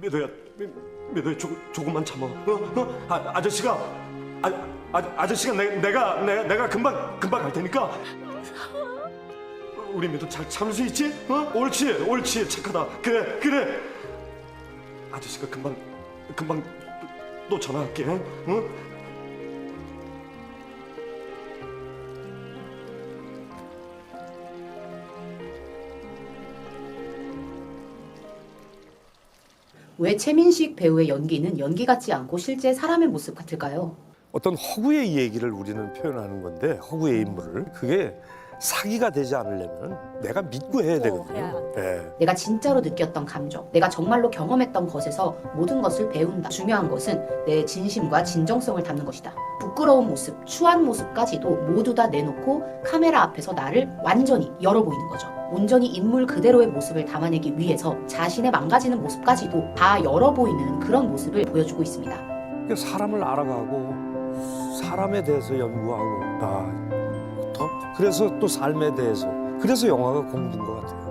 미도야, 미- 미도야 조, 조금만 참아. 어? 어? 아, 아저씨가 아, 아, 아저씨가 내, 내가 내가 내가 금방 금방 갈 테니까 우리 미도 잘 참을 수 있지? 어? 옳지, 옳지, 착하다. 그래, 그래. 아저씨가 금방 금방 또, 또 전화할게. 어? 왜 최민식 배우의 연기는 연기 같지 않고 실제 사람의 모습 같을까요? 어떤 허구의 얘기를 우리는 표현하는 건데 허구의 인물을 그게 사기가 되지 않으려면 내가 믿고 해야 되거든요. 예. 내가 진짜로 느꼈던 감정, 내가 정말로 경험했던 것에서 모든 것을 배운다. 중요한 것은 내 진심과 진정성을 담는 것이다. 부끄러운 모습, 추한 모습까지도 모두 다 내놓고 카메라 앞에서 나를 완전히 열어 보이는 거죠. 온전히 인물 그대로의 모습을 담아내기 위해서 자신의 망가지는 모습까지도 다 열어 보이는 그런 모습을 보여주고 있습니다. 그러니까 사람을 알아가고 사람에 대해서 연구하고 아, 더 그래서 또 삶에 대해서 그래서 영화가 공부인 것 같아요.